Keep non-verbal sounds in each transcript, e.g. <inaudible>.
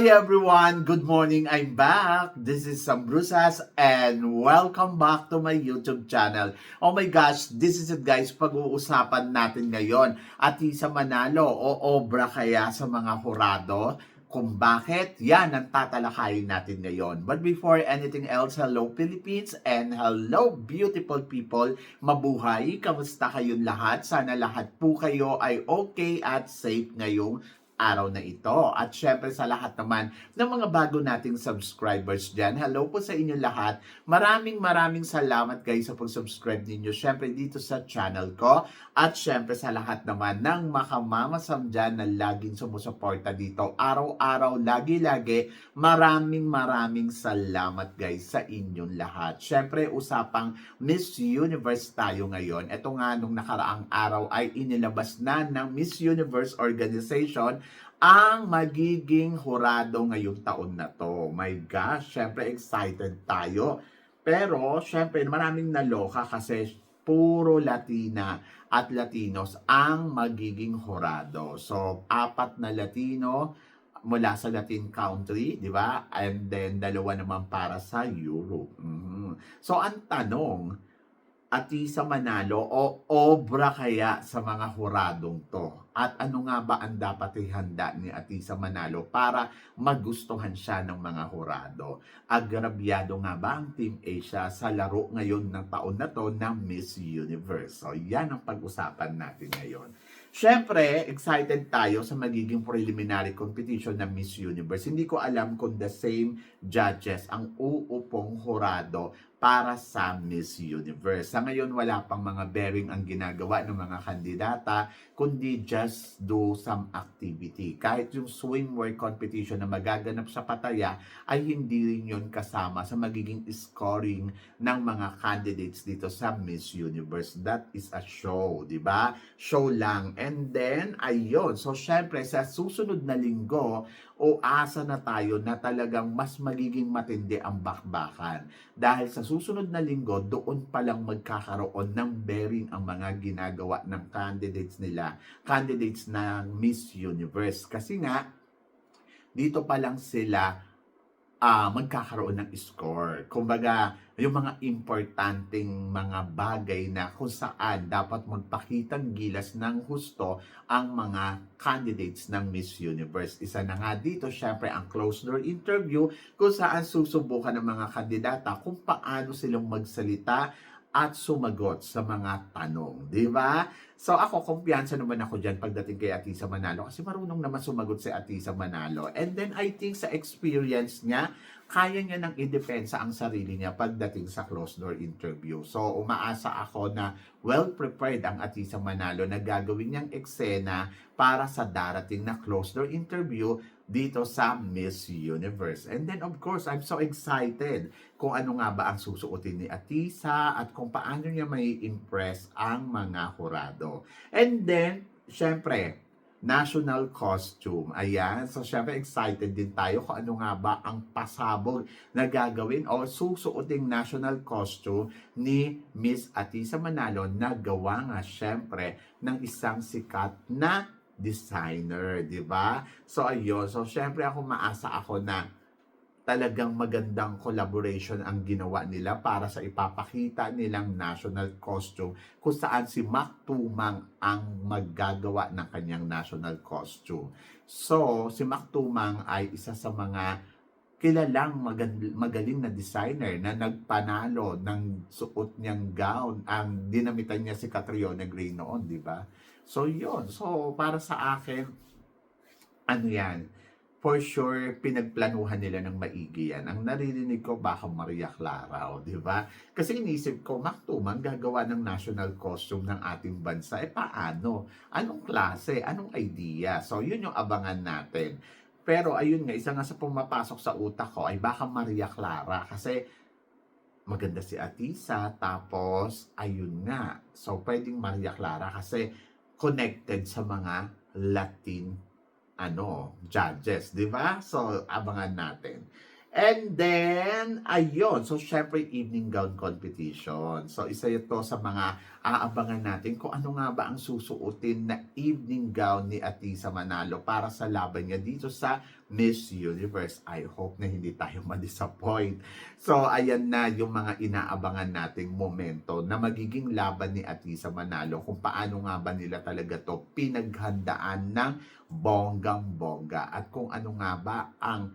Hi everyone! Good morning! I'm back! This is Sam Brusas and welcome back to my YouTube channel. Oh my gosh, this is it guys, pag-uusapan natin ngayon. At isa manalo o obra kaya sa mga hurado? Kung bakit, yan ang tatalakayin natin ngayon. But before anything else, hello Philippines and hello beautiful people. Mabuhay! Kamusta kayong lahat? Sana lahat po kayo ay okay at safe ngayong araw na ito. At syempre sa lahat naman ng mga bago nating subscribers dyan, hello po sa inyo lahat. Maraming maraming salamat guys sa pag-subscribe ninyo. Syempre dito sa channel ko. At syempre sa lahat naman ng makamamasam dyan na laging sumusuporta dito. Araw-araw, lagi-lagi. Maraming maraming salamat guys sa inyong lahat. Syempre usapang Miss Universe tayo ngayon. Ito nga nung nakaraang araw ay inilabas na ng Miss Universe Organization ang magiging hurado ngayong taon na to. My gosh, syempre excited tayo. Pero syempre maraming naloka kasi puro Latina at Latinos ang magiging hurado. So, apat na Latino mula sa Latin country, di ba? And then, dalawa naman para sa Europe. Mhm. So, ang tanong, Atisa Manalo o obra kaya sa mga huradong to? At ano nga ba ang dapat ihanda ni Atisa Manalo para magustuhan siya ng mga hurado? Agrabyado nga ba ang Team Asia sa laro ngayon ng taon na to ng Miss Universe? So yan ang pag-usapan natin ngayon. Siyempre, excited tayo sa magiging preliminary competition ng Miss Universe. Hindi ko alam kung the same judges ang uupong hurado para sa Miss Universe. Sa ngayon, wala pang mga bearing ang ginagawa ng mga kandidata, kundi just do some activity. Kahit yung swimwear competition na magaganap sa Pataya, ay hindi rin yun kasama sa magiging scoring ng mga candidates dito sa Miss Universe. That is a show, di ba? Show lang. And then, ayun. So, syempre, sa susunod na linggo, o asa na tayo na talagang mas magiging matindi ang bakbakan. Dahil sa susunod na linggo, doon pa lang magkakaroon ng bearing ang mga ginagawa ng candidates nila, candidates ng Miss Universe. Kasi nga, dito pa lang sila ah magkakaroon ng score. Kumbaga, yung mga importanteng mga bagay na kung saan dapat magpakitang gilas ng husto ang mga candidates ng Miss Universe. Isa na nga dito, syempre, ang closed door interview kung saan susubukan ng mga kandidata kung paano silang magsalita at sumagot sa mga tanong. Di ba? So ako, kumpiyansa naman ako dyan pagdating kay Atisa Manalo kasi marunong naman sumagot si Atisa Manalo. And then I think sa experience niya, kaya niya nang idepensa ang sarili niya pagdating sa closed door interview. So umaasa ako na well prepared ang Atisa Manalo na gagawin niyang eksena para sa darating na closed door interview dito sa Miss Universe. And then of course, I'm so excited kung ano nga ba ang susuotin ni Atisa at kung paano niya may impress ang mga hurado. And then, syempre, national costume. Ayan. So, syempre, excited din tayo kung ano nga ba ang pasabog na gagawin o susuoting national costume ni Miss Atisa Manalo na gawa nga, syempre, ng isang sikat na designer, di ba? So, ayun. So, syempre, ako maasa ako na talagang magandang collaboration ang ginawa nila para sa ipapakita nilang national costume kung saan si Mac Tumang ang maggagawa ng kanyang national costume. So, si Mac Tumang ay isa sa mga kilalang magaling na designer na nagpanalo ng suot niyang gown. Ang dinamitan niya si Catriona Gray noon, di ba? So, yun. So, para sa akin, ano yan, for sure, pinagplanuhan nila ng maigi yan. Ang naririnig ko, baka Maria Clara, o, di ba? Kasi inisip ko, Maktuman, gagawa ng national costume ng ating bansa. Eh, paano? Anong klase? Anong idea? So, yun yung abangan natin. Pero, ayun nga, isa nga sa pumapasok sa utak ko ay baka Maria Clara. Kasi, maganda si Atisa, tapos, ayun nga. So, pwedeng Maria Clara kasi connected sa mga Latin ano, judges, di ba? So, abangan natin. And then, ayun. So, syempre, evening gown competition. So, isa ito sa mga aabangan natin kung ano nga ba ang susuotin na evening gown ni Atisa Manalo para sa laban niya dito sa Miss Universe. I hope na hindi tayo <laughs> ma-disappoint. So, ayan na yung mga inaabangan nating momento na magiging laban ni Atisa Manalo kung paano nga ba nila talaga to pinaghandaan ng bonggang-bongga at kung ano nga ba ang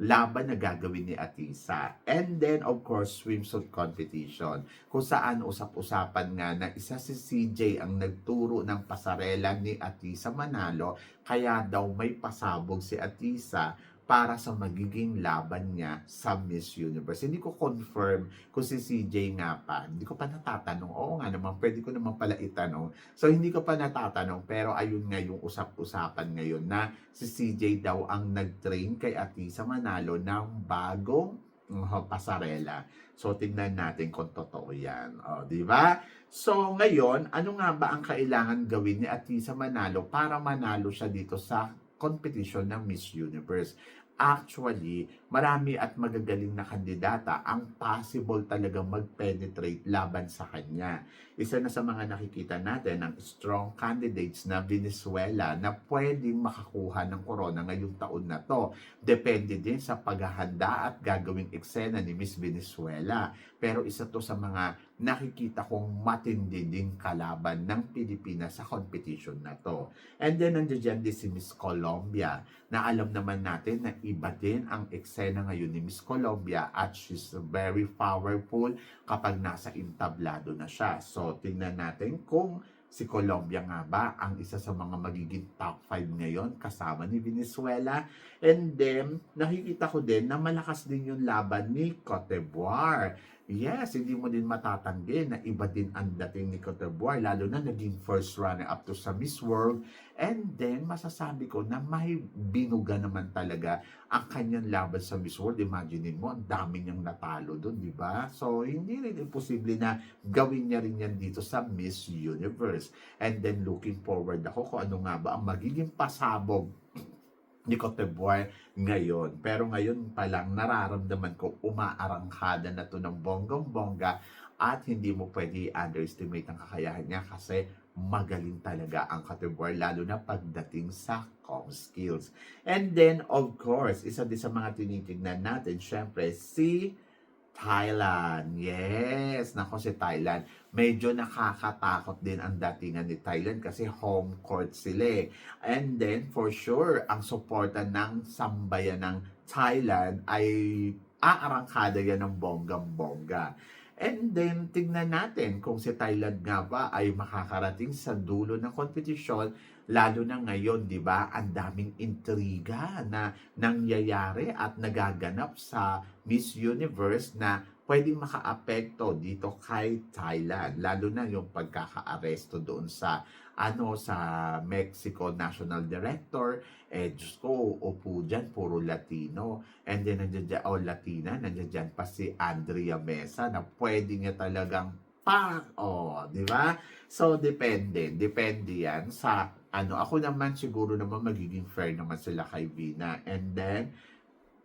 laban na gagawin ni Atisa. And then, of course, swimsuit competition. Kung saan usap-usapan nga na isa si CJ ang nagturo ng pasarela ni Atisa Manalo, kaya daw may pasabog si Atisa para sa magiging laban niya sa Miss Universe. Hindi ko confirm kung si CJ nga pa. Hindi ko pa natatanong. Oo nga naman, pwede ko naman pala itanong. So, hindi ko pa natatanong. Pero ayun nga yung usap-usapan ngayon na si CJ daw ang nag-train kay Atisa Manalo ng bagong uh, pasarela. So, tignan natin kung totoo yan. O, di ba? So, ngayon, ano nga ba ang kailangan gawin ni Atisa Manalo para manalo siya dito sa competition ng Miss Universe? arte ali, marami at magagaling na kandidata ang possible talaga mag-penetrate laban sa kanya. Isa na sa mga nakikita natin ang strong candidates na Venezuela na pwedeng makakuha ng corona ngayong taon na to. Depende din sa paghahanda at gagawing eksena ni Miss Venezuela. Pero isa to sa mga nakikita kong matindi ding kalaban ng Pilipinas sa competition na to. And then nandiyan din si Miss Colombia na alam naman natin na iba din ang eksena ngayon ni Miss Colombia at she's very powerful kapag nasa intablado na siya. So, tingnan natin kung si Colombia nga ba ang isa sa mga magiging top 5 ngayon kasama ni Venezuela. And then, nakikita ko din na malakas din yung laban ni Cote d'Ivoire. Yes, hindi mo din matatanggi na iba din ang dating ni d'Ivoire, lalo na naging first runner up to sa Miss World. And then, masasabi ko na may binuga naman talaga ang kanyang laban sa Miss World. Imagine mo, ang dami niyang natalo doon, di ba? So, hindi rin imposible na gawin niya rin yan dito sa Miss Universe. And then, looking forward ako kung ano nga ba ang magiging pasabog ni Cote d'Ivoire ngayon. Pero ngayon pa lang nararamdaman ko umaarangkada na to ng bonggang-bongga at hindi mo pwede underestimate ang kakayahan niya kasi magaling talaga ang Cote d'Ivoire lalo na pagdating sa com skills. And then, of course, isa din sa mga tinitignan natin, syempre, si Thailand. Yes, nako si Thailand. Medyo nakakatakot din ang datingan ni Thailand kasi home court sila eh. And then, for sure, ang suporta ng sambayan ng Thailand ay aarangkada yan ng bonggang-bongga. And then, tignan natin kung si Thailand nga ba ay makakarating sa dulo ng kompetisyon, lalo na ngayon, di ba, ang daming intriga na nangyayari at nagaganap sa Miss Universe na pwedeng makaapekto dito kay Thailand, lalo na yung pagkaka-aresto doon sa ano sa Mexico National Director, eh, Diyos ko, upo dyan, puro Latino. And then, nandiyan dyan, oh, Latina, nandiyan dyan pa si Andrea Mesa na pwede niya talagang pa, oh, di ba? So, depende. Depende yan sa, ano, ako naman siguro naman magiging fair naman sila kay Vina. And then,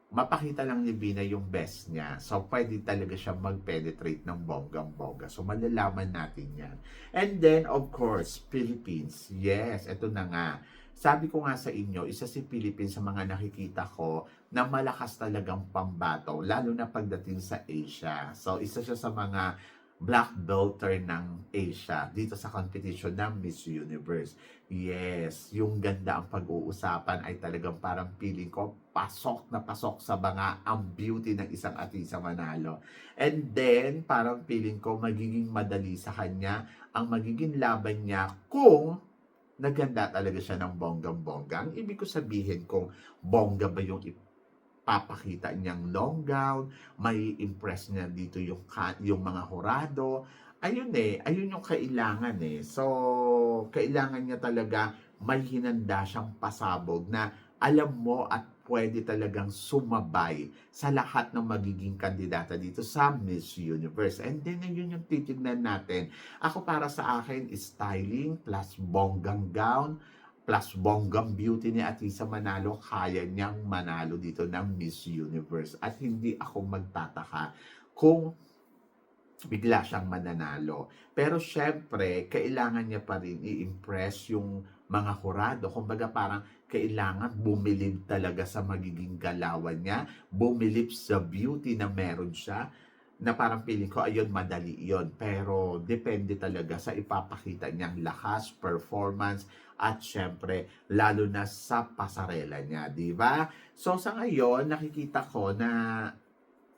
mapakita lang ni Vina yung best niya. So, pwede talaga siya mag-penetrate ng bonggang-bongga. So, malalaman natin yan. And then, of course, Philippines. Yes, ito na nga. Sabi ko nga sa inyo, isa si Philippines sa mga nakikita ko na malakas talagang pambato, lalo na pagdating sa Asia. So, isa siya sa mga black belter ng Asia dito sa competition ng Miss Universe. Yes, yung ganda ang pag-uusapan ay talagang parang feeling ko pasok na pasok sa mga ang beauty ng isang Atisa Manalo. And then, parang feeling ko magiging madali sa kanya ang magiging laban niya kung naganda talaga siya ng bonggang-bongga. Ang ibig ko sabihin kung bongga ba yung papakita niyang long gown, may impress niya dito yung, yung mga horado. Ayun eh, ayun yung kailangan eh. So, kailangan niya talaga may hinanda siyang pasabog na alam mo at pwede talagang sumabay sa lahat ng magiging kandidata dito sa Miss Universe. And then, yun yung titignan natin. Ako para sa akin, styling plus bonggang gown plus bonggang beauty ni Atisa Manalo, kaya niyang manalo dito ng Miss Universe. At hindi ako magtataka kung bigla siyang mananalo. Pero syempre, kailangan niya pa rin i-impress yung mga hurado. Kumbaga parang kailangan bumilib talaga sa magiging galawan niya, bumilib sa beauty na meron siya, na parang feeling ko, ayun, madali yon Pero depende talaga sa ipapakita niyang lakas, performance, at syempre, lalo na sa pasarela niya, di ba? So sa ngayon, nakikita ko na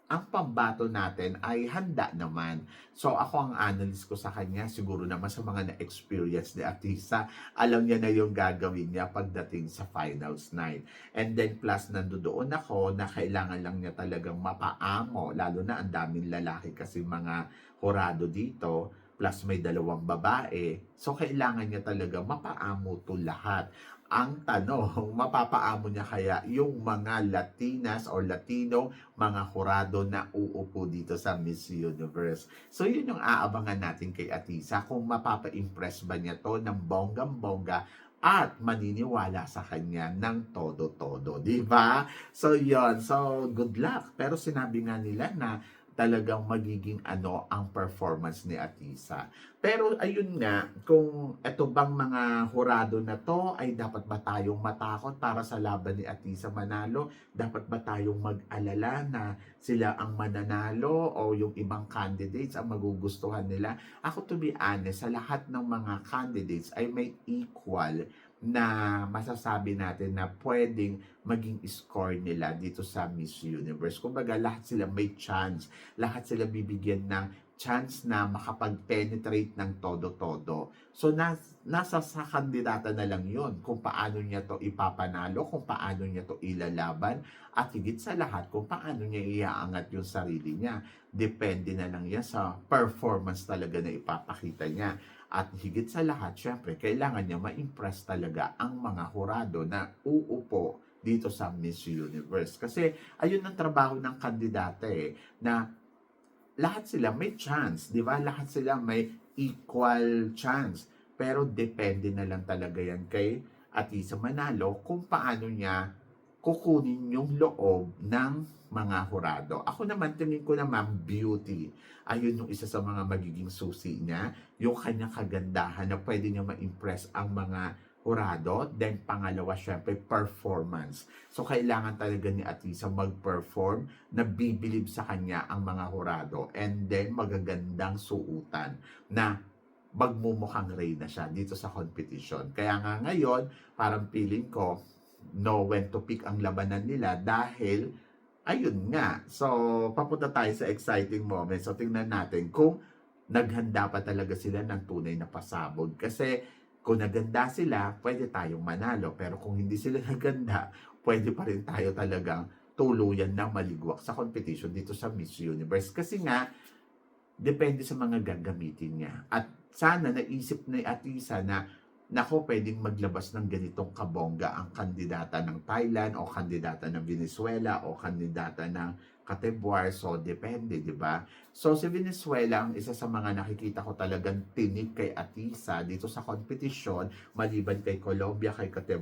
ang pambato natin ay handa naman. So ako ang analyst ko sa kanya, siguro naman sa mga na-experience ni Atisa, alam niya na yung gagawin niya pagdating sa finals night. And then plus nandoon ako na kailangan lang niya talagang mapaamo, lalo na ang daming lalaki kasi mga horado dito, plus may dalawang babae. So kailangan niya talaga mapaamo to lahat. Ang tanong, <laughs> mapapaamo niya kaya yung mga Latinas or Latino, mga hurado na uupo dito sa Miss Universe. So yun yung aabangan natin kay Atisa kung mapapa-impress ba niya to ng bonggang-bongga at maniniwala sa kanya ng todo-todo, di ba? So yun, so good luck. Pero sinabi nga nila na talagang magiging ano ang performance ni Atisa. Pero ayun nga, kung ito bang mga hurado na to ay dapat ba tayong matakot para sa laban ni Atisa Manalo? Dapat ba tayong mag-alala na sila ang mananalo o yung ibang candidates ang magugustuhan nila? Ako to be honest, sa lahat ng mga candidates ay may equal na masasabi natin na pwedeng maging score nila dito sa Miss Universe. Kumbaga, lahat sila may chance. Lahat sila bibigyan ng chance na makapag-penetrate ng todo-todo. So, nas, nasa sa kandidata na lang yon kung paano niya to ipapanalo, kung paano niya to ilalaban, at higit sa lahat, kung paano niya iaangat yung sarili niya. Depende na lang yan sa performance talaga na ipapakita niya. At higit sa lahat, syempre, kailangan niya ma-impress talaga ang mga hurado na uupo dito sa Miss Universe. Kasi ayun ang trabaho ng kandidata eh, na lahat sila may chance, di ba? Lahat sila may equal chance. Pero depende na lang talaga yan kay Atisa Manalo kung paano niya kukunin yung loob ng mga hurado. Ako naman, tingin ko naman beauty. Ayun yung isa sa mga magiging susi niya. Yung kanyang kagandahan na pwede niya ma-impress ang mga hurado. Then, pangalawa, syempre, performance. So, kailangan talaga ni Atisa mag-perform na bibilib sa kanya ang mga hurado. And then, magagandang suutan na magmumukhang reyna siya dito sa competition. Kaya nga ngayon, parang feeling ko, know when to pick ang labanan nila dahil ayun nga. So, papunta tayo sa exciting moment. So, tingnan natin kung naghanda pa talaga sila ng tunay na pasabog. Kasi kung naganda sila, pwede tayong manalo. Pero kung hindi sila <laughs> naganda, pwede pa rin tayo talagang tuluyan na maligwak sa competition dito sa Miss Universe. Kasi nga, depende sa mga gagamitin niya. At sana naisip ni Atisa na nako pwedeng maglabas ng ganitong kabongga ang kandidata ng Thailand o kandidata ng Venezuela o kandidata ng Cote So, depende, di ba? So, si Venezuela ang isa sa mga nakikita ko talagang tinig kay Atisa dito sa competition, maliban kay Colombia, kay Cote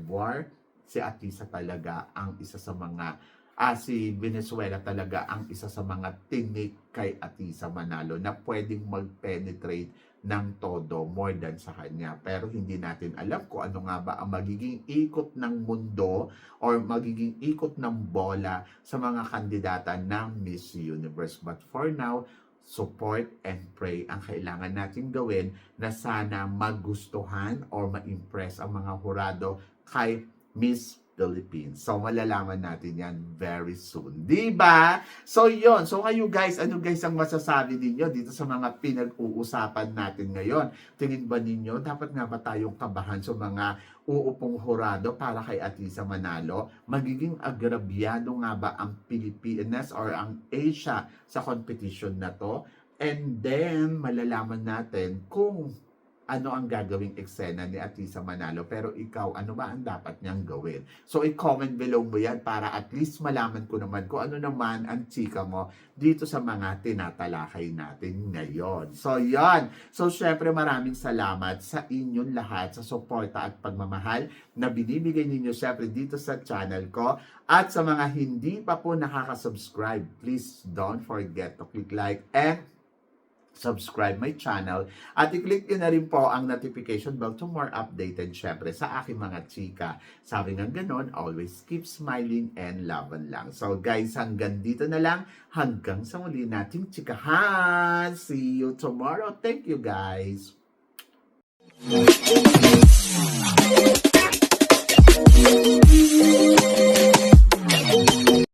si Atisa talaga ang isa sa mga ah, si Venezuela talaga ang isa sa mga tinik kay Atisa Manalo na pwedeng mag-penetrate ng todo more than sa kanya. Pero hindi natin alam kung ano nga ba ang magiging ikot ng mundo or magiging ikot ng bola sa mga kandidata ng Miss Universe. But for now, support and pray ang kailangan natin gawin na sana magustuhan or ma-impress ang mga hurado kay Miss Philippines. So, malalaman natin yan very soon. Di ba? So, yon So, kayo guys, ano guys ang masasabi ninyo dito sa mga pinag-uusapan natin ngayon? Tingin ba ninyo, dapat nga ba tayong kabahan sa mga uupong hurado para kay Atisa Manalo? Magiging agrabyado nga ba ang Pilipinas or ang Asia sa competition na to? And then, malalaman natin kung ano ang gagawing eksena ni Atisa Manalo pero ikaw ano ba ang dapat niyang gawin? So i-comment below mo yan para at least malaman ko naman kung ano naman ang chika mo dito sa mga tinatalakay natin ngayon. So yan so syempre maraming salamat sa inyong lahat sa suporta at pagmamahal na binibigay ninyo syempre dito sa channel ko. At sa mga hindi pa po nakaka-subscribe please don't forget to click like and subscribe my channel at i-click nyo na rin po ang notification bell to more updated syempre sa aking mga chika. Sabi nga ganon, always keep smiling and laban lang. So guys, hanggang dito na lang. Hanggang sa muli nating chikahan. See you tomorrow. Thank you guys. Thank you.